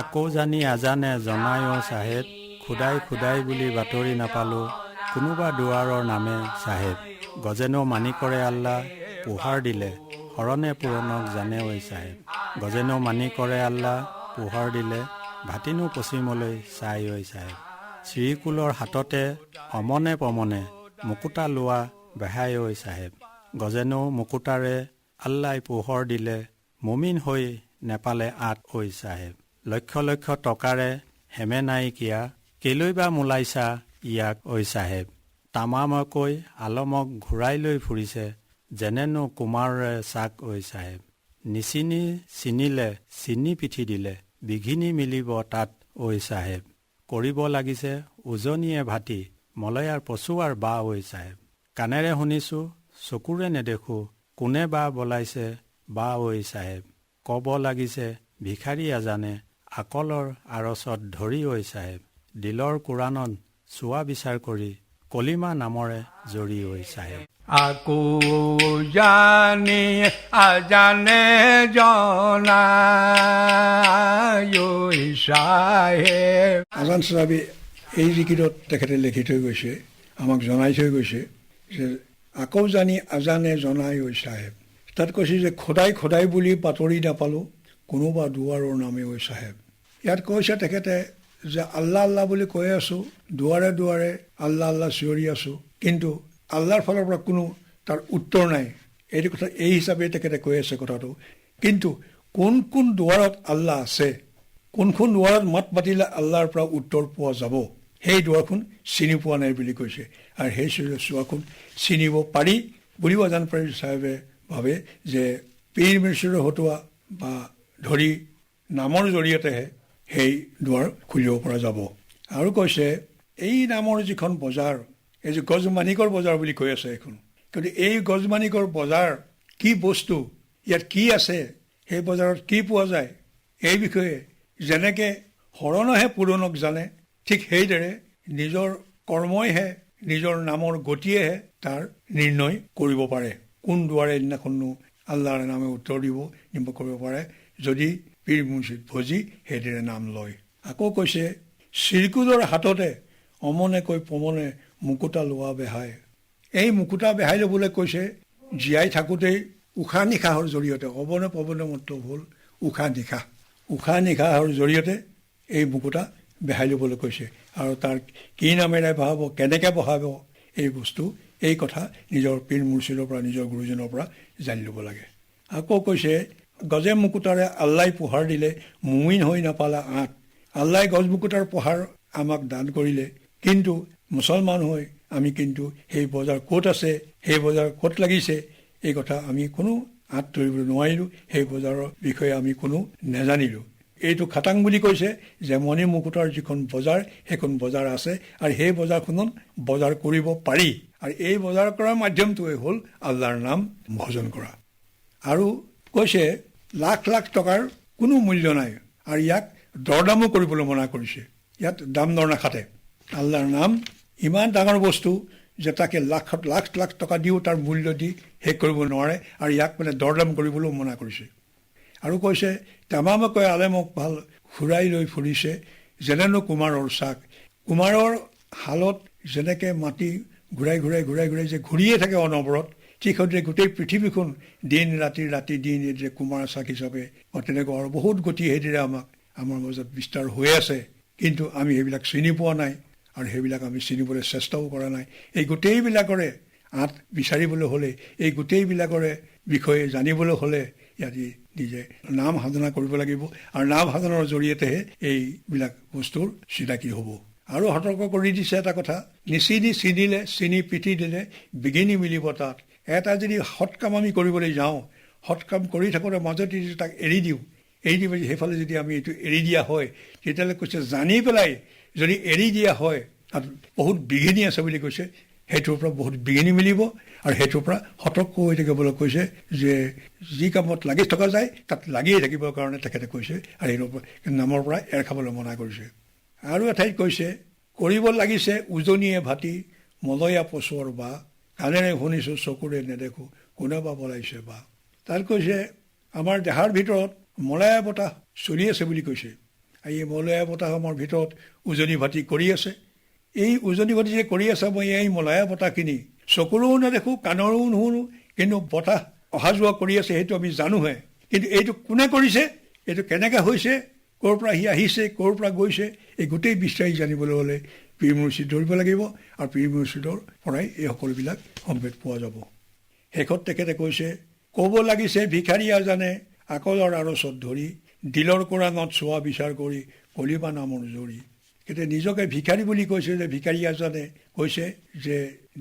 আকৌ জানি আজানে জনায়ো চাহেব খুদাই খুদাই বুলি বাতৰি নাপালোঁ কোনোবা দুৱাৰৰ নামে চাহেব। গজেনো মানি কৰে আল্লাহ পোহাৰ দিলে শৰণে পূৰণক জানে ঐ চাহেব। গজেনো মানি কৰে আল্লাহ পোহৰ দিলে ভাটিনো পশ্চিমলৈ চাই ঐ চাহেব। শ্ৰীকুলৰ হাততে অমনে পমনে মুকুতা লোৱা বেহাই ঐ চাহেব। গজেনো মুকুতাৰে আল্লাই পোহৰ দিলে মুমিন হৈ নেপালে আঠ ঐ চাহেব। লক্ষ লক্ষ টকাৰে হেমে নাইকিয়া কেলৈ বা মোলাইছা ইয়াক ঐ চাহেব। তামামকৈ আলমক ঘূৰাই লৈ ফুৰিছে যেনেনো কুমাৰৰে চাক ঐ চাহেব। নিচিনি চিনিলে চিনি পিঠি দিলে বিঘিনি মিলিব তাত ঐ চাহেব। কৰিব লাগিছে উজনিয়ে ভাটি মলয়াৰ পচুৱাৰ বা ঐ চাহেব। কাণেৰে শুনিছো চকুৰে নেদেখো কোনে বা বলাইছে বা ঐ চাহেব। কব লাগিছে ভিখাৰী এজানে আকলৰ আৰচত ধৰি ঐ চাহেব দিলৰ কোৰাণত চোৱা বিচাৰ কৰি কলিমা নামৰে জৰি ঐ চাহেব। আকৌ জানি আজানে আজান চাহাবী এই ৰিকিটত তেখেতে লিখি থৈ গৈছে আমাক জনাই থৈ গৈছে যে আকৌ জানি আজানে জনাই ঐ চাহেব। তাত কৈছে যে খোদাই খোদাই বুলি বাতৰি নাপালোঁ কোনোবা দুৱাৰৰ নামে ঐ চাহেব। ইয়াত কৈছে তেখেতে যে আল্লাহ আল্লাহ বুলি কৈ আছোঁ দুৱাৰে দুৱাৰে আল্লাহ আল্লাহ চিঞৰি আছোঁ। কিন্তু আল্লাহৰ ফালৰ পৰা কোনো তাৰ উত্তৰ নাই। এইটো কথা এই হিচাপে তেখেতে কৈ আছে কথাটো। কিন্তু কোন কোন দুৱাৰত আল্লাহ আছে কোনখন দুৱাৰত মাত মাতিলে আল্লাহৰ পৰা উত্তৰ পোৱা যাব সেই দুৱাৰখন চিনি পোৱা নাই বুলি কৈছে। আৰু সেই চোৱাখন চিনিব পাৰি বুলিও আজান পাৰি চাহেবে ভাবে যে পীৰ মিৰ্চিৰ হতুৱা বা ধৰি নামৰ জৰিয়তেহে সেই দুৱাৰ খুলিব পৰা যাব। আৰু কৈছে এই নামৰ যিখন বজাৰ এই যে গজমানিকৰ বজাৰ বুলি কৈ আছে এইখন কিন্তু এই গজমানিকৰ বজাৰ কি বস্তু ইয়াত কি আছে সেই বজাৰত কি পোৱা যায় এই বিষয়ে যেনেকে শৰণহে পুৰণক জানে ঠিক সেইদৰে নিজৰ কৰ্মইহে নিজৰ নামৰ গতিয়েহে তাৰ নিৰ্ণয় কৰিব পাৰে। কোন দুৱাৰে দিনাখনো আল্লাহৰ নামে উত্তৰ দিব নিব কৰিব পাৰে যদি পীৰ মুৰ্চিদ ভজি সেইদৰে নাম লয়। আকৌ কৈছে চিৰকুদৰ হাততে অমনেকৈ পমনে মুকুতা লোৱা বেহাই। এই মুকুতা বেহাই ল'বলৈ কৈছে জীয়াই থাকোঁতেই উশাহ নিশাহৰ জৰিয়তে অৱনে পৱনে মত হ'ল উশাহ নিশাহ উশাহ নিশাহৰ জৰিয়তে এই মুকুতা বেহাই ল'বলৈ কৈছে। আৰু তাৰ কি নামেৰে বহাব কেনেকৈ বহাব এই বস্তু এই কথা নিজৰ পীৰ মুৰ্চিদৰ পৰা নিজৰ গুৰুজনৰ পৰা জানি ল'ব লাগে। আকৌ কৈছে গজে মুকুতাৰে আল্লাই পোহাৰ দিলে মুমিন হৈ নাপালা আঠ আল্লাই গছ মুকুতাৰ পোহাৰ আমাক দান কৰিলে। কিন্তু মুছলমান হৈ আমি কিন্তু সেই বজাৰ ক'ত আছে সেই বজাৰ ক'ত লাগিছে এই কথা আমি কোনো আঁত ধৰিবলৈ নোৱাৰিলোঁ সেই বজাৰৰ বিষয়ে আমি কোনো নেজানিলোঁ। এইটো খাটাং বুলি কৈছে যে মণি মুকুটৰ যিখন বজাৰ সেইখন বজাৰ আছে আৰু সেই বজাৰখনত বজাৰ কৰিব পাৰি। আৰু এই বজাৰ কৰাৰ মাধ্যমটোৱে হ'ল আল্লাহৰ নাম ভজন কৰা। আৰু কৈছে, লাখ লাখ টকাৰ কোনো মূল্য নাই আৰু ইয়াক দৰদামো কৰিবলৈ মনা কৰিছে। ইয়াত দাম দৰ নাখাতে আল্লাহৰ নাম ইমান ডাঙৰ বস্তু যে তাকে লাখ লাখ লাখ টকা দিও তাৰ মূল্য দি শেষ কৰিব নোৱাৰে আৰু ইয়াক মানে দৰদাম কৰিবলৈও মনা কৰিছে। আৰু কৈছে, তামামকৈ আলেমক ভালো ঘূৰাই লৈ ফুৰিছে, যেনেনো কুমাৰৰ চাক। কুমাৰৰ হালত যেনেকৈ মাটি ঘূৰাই ঘূৰাই ঘূৰাই ঘূৰাই যে ঘূৰিয়ে থাকে অনবৰত সেইদৰে গোটেই পৃথিৱীখন দিন ৰাতি ৰাতি দিন এইদৰে কুমাৰ চাক হিচাপে বা তেনেকুৱা আৰু বহুত গতি সেইদৰে আমাক আমাৰ মাজত বিস্তাৰ হৈ আছে। কিন্তু আমি সেইবিলাক চিনি পোৱা নাই আৰু সেইবিলাক আমি চিনিবলৈ চেষ্টাও কৰা নাই। এই গোটেইবিলাকৰে আঁত বিচাৰিবলৈ হ'লে এই গোটেইবিলাকৰে বিষয়ে জানিবলৈ হ'লে ইয়াত নিজে নাম সাধনা কৰিব লাগিব আৰু নাম সাধনাৰ জৰিয়তেহে এইবিলাক বস্তুৰ চিনাকি হ'ব। আৰু সতৰ্ক কৰি দিছে এটা কথা নিচিনি চিনিলে চিনি পিঠি দিলে বিঘিনি মিলিব তাত। এটা যদি সৎ কাম আমি কৰিবলৈ যাওঁ সৎ কাম কৰি থাকোঁতে মাজতে যদি তাক এৰি দিওঁ, এৰি দি পেলাই সেইফালে যদি আমি এইটো এৰি দিয়া হয়, তেতিয়াহ'লে কৈছে, জানি পেলাই যদি এৰি দিয়া হয়, তাত বহুত বিঘিনি আছে বুলি কৈছে, সেইটোৰ পৰা বহুত বিঘিনি মিলিব আৰু সেইটোৰ পৰা সতৰ্ক হৈ থাকিবলৈ কৈছে যে যি কামত লাগি থকা যায়, তাত লাগিয়ে থাকিবৰ কাৰণে তেখেতে কৈছে আৰু এই নামৰ পৰা এৰ খাবলৈ মনা কৰিছে। আৰু এঠাইত কৈছে, কৰিব লাগিছে উজনিয়ে ভাটি, মলয়া পচুৱৰ বা কাণেৰে শুনিছোঁ চকুৰে নেদেখোঁ, কোনে বা বলাইছে বা? তাত কৈছে, আমাৰ দেহাৰ ভিতৰত মলয়া বতাহ চলি আছে বুলি কৈছে। এই মলয়া বতাহৰ ভিতৰত উজনি ভাতি কৰি আছে। এই উজনি ভাতি যে কৰি আছে, মই এই মলয়া বতাহখিনি চকুৰেও নেদেখোঁ, কাণৰেও নুশুনো, কিন্তু বতাহ অহা যোৱা কৰি আছে, সেইটো আমি জানোহে। কিন্তু এইটো কোনে কৰিছে? এইটো কেনেকৈ হৈছে? ক'ৰ পৰা সি আহিছে? ক'ৰ পৰা গৈছে? এই গোটেই বিশ্বাসী জানিবলৈ হ'লে পীৰ মুৰ্চিদ ধৰিব লাগিব আৰু পীৰ মুৰ্চিদৰ পৰাই এই সকলোবিলাক সম্ভেদ পোৱা যাব। শেষত তেখেতে কৈছে, ক'ব লাগিছে ভিখাৰী আজানে আকলৰ আৰচত ধৰি দিলৰ কোৰাণত চোৱা বিচাৰ কৰি কলিবা নামৰ জৰি। এতিয়া নিজকে ভিখাৰী বুলি কৈছে যে ভিখাৰী আজানে কৈছে যে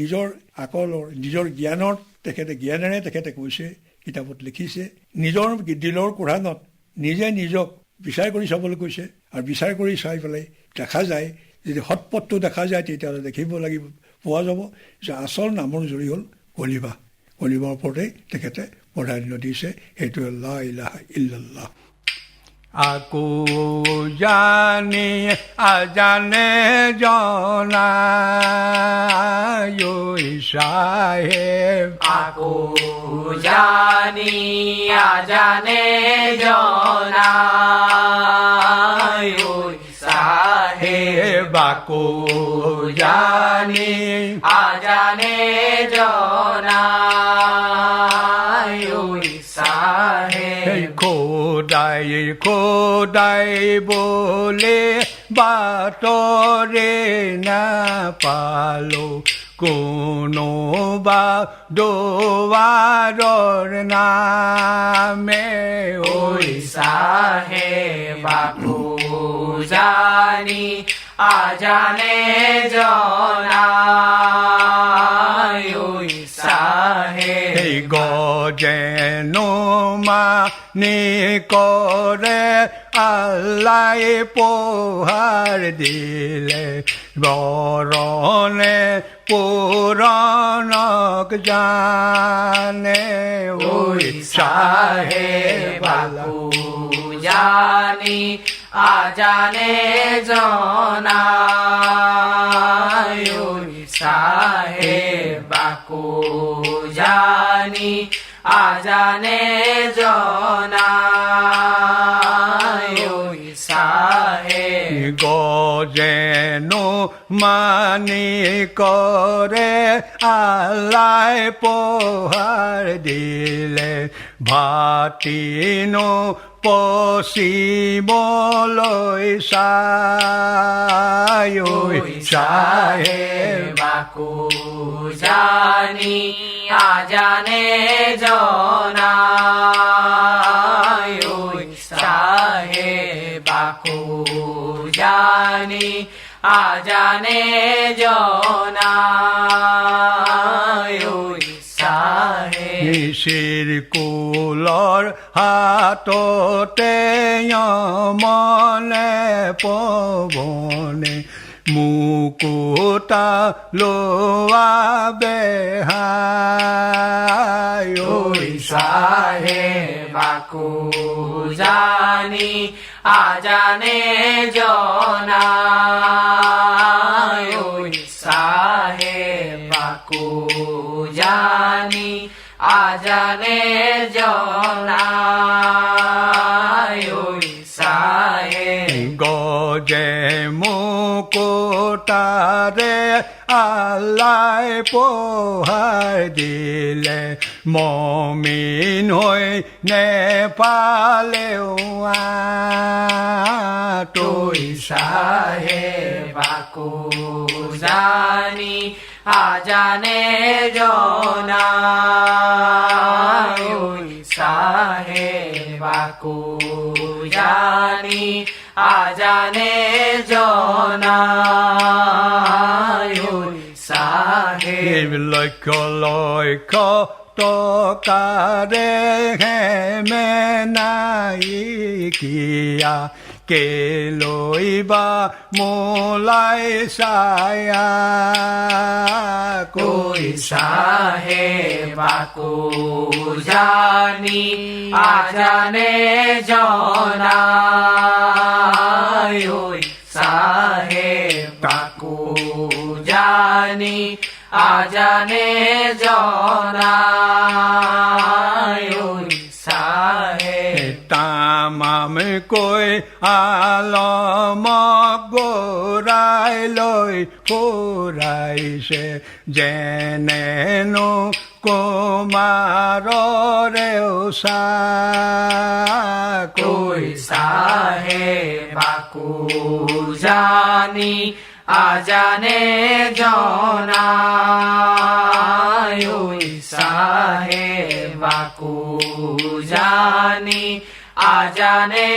নিজৰ আকলৰ, নিজৰ জ্ঞানৰ তেখেতে জ্ঞানেৰে তেখেতে কৈছে, কিতাপত লিখিছে, নিজৰ দিলৰ কোৰাণত নিজে নিজক বিচাৰ কৰি চাবলৈ কৈছে আৰু বিচাৰ কৰি চাই পেলাই দেখা যায় যদি সৎপথটো দেখা যায় তেতিয়াহ'লে দেখিব লাগিব পোৱা যাব। যে আচল নামৰ জৰি হ'ল কলিবা কলিবাৰ ওপৰতে তেখেতে প্ৰাধান্য দিছে সেইটো লা ইলাহা ইল্লাল্লাহ। আকৌ জানি আজানে জনায় চাহেব আকৌ জানি আজানে জনায় ঐ সাহে হেব আকৌ জানি আজানে জনায় ঐ সাহে খোদাই খোদাই বলে বাতরে না পালো কোনো বা দোয়ারর নামে ওই ওই সাহে বাপু জানি আজানে জনায় সাহে। গজেন মানি করে আল্লাহ পোহার দিলে বরণে পুরাণক জানে ওই সাহে বাপু জানি আজানে জনায় ওই সাহে বাপু জানি আজানে জনায় ওই সাহে গজেন মানি করে, আল্লাহ পোহার দিলে ভাতিনো পশ্চিমলৈ চাই সাহে বাকু জানি আজানে ওই সাহে বাকু জানি আজানে জনা সাহে নিশির কুলৰ হাততে মনে পৱনে মুকুতা বেহাই ওই সাহে বাকু জানি, আজানে ওই সাহে বাকু জানি আজানে জনায় ওই সাহে গজে মুকুতাৰে আল্লাই পোহাৰ দিলে মমিন হৈ নেপালেও ওই সাহে বাকু জানি আজানে জনায় ওই সাহে বাকু জানি আজানে জনায় ওই সাহে লক্ষ লক্ষ টকাৰে হেমে নাইকিয়া কেলৈবা মোলাই চায়া কই সাহে বাকু জানি আজানে জনায় ওই সাহে বাকু জানি আজানে জনায় আমকৈ আলম গোৰাই লৈ ফুৰাইছে যেনেনো কুমাৰৰে উষা কৈছাহে বাকু জানি আজানে জনা ঐ সাহে বাকু জানি আজানে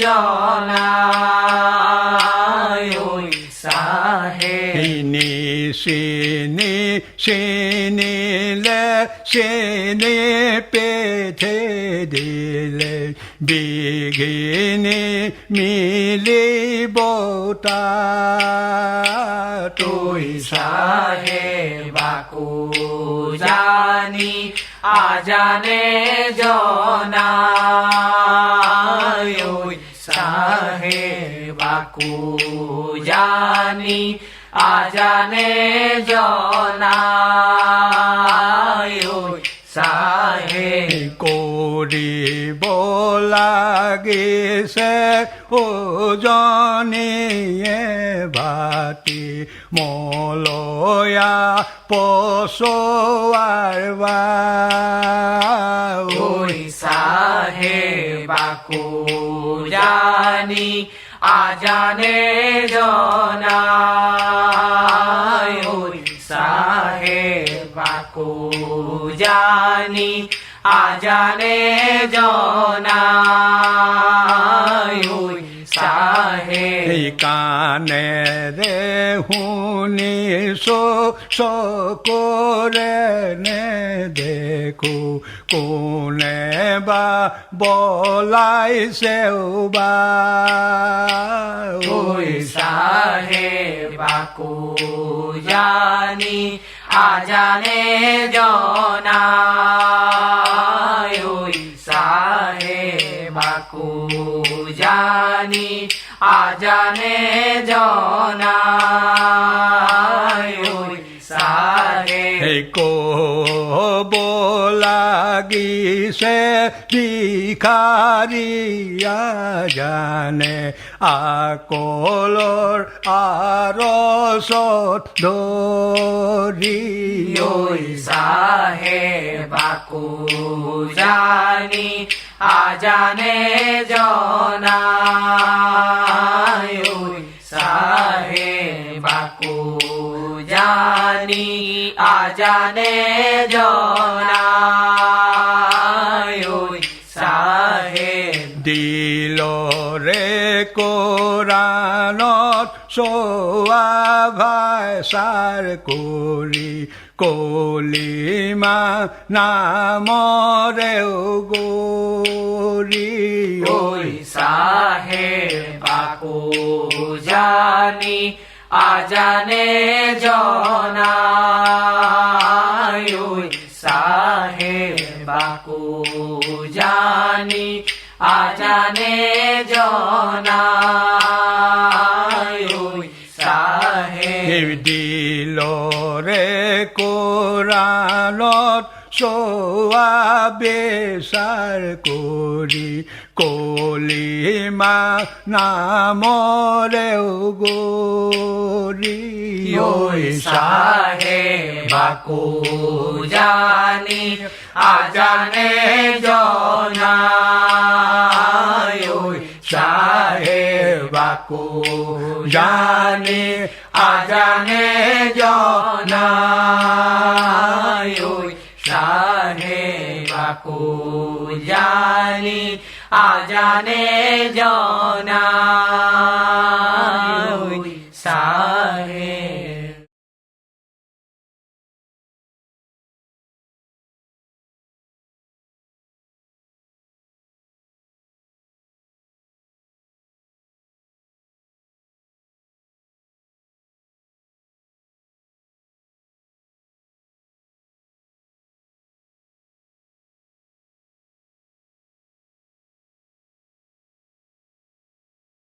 জনায় সাহে। নি সে নে সে নে সে নে পেথে দিলে। বিঘিনে মিলি বোটা তুই সাহে বাকু জানি આ જાને જો નાય સાહે બાકુ જાની આ જાને જો નાય সাহে করিব লাগিছে ওজনীয়ে জনিয়ে ভাতি মলয়া পচোৱাৰ বাহে বাকু জানি আজানে জনা চাহে বাকু जानी आ जाने जो नायू साहे। काने रे हुनी এসো সকলে নে দেখো, কোনে বা বলাইছে বা। সাহে বাকু জানি আজানে জনা। ওই সাহে বাকু জানি আজানে জনা। ওই आ जाने जो ना ओई साहेब এই কব লাগিছে ভিখাৰিয়া জানে আকলৰ আৰচত ধৰি ओई साहेबा को जानी आ जाने जो জানি আজানে জনায় সাহেব দিল রে কোরআনত সোয়াভাই সার করি কলিমা নামরে গোরি ওই সাহেব বাকু জানি আজানে জনায়ুই সাহেবাকু জানি আজানে জনায়ুই সাহে দিল রে কোরালত সোয়াবে সার করি। কলিমা নামরেও গোরি ওই সাহে বাকু জানি, আজানে জনা ওই সাহে বাকু জানি, আজানে জনা ওই সাহে বাকু জানি আজানে জনা সাহে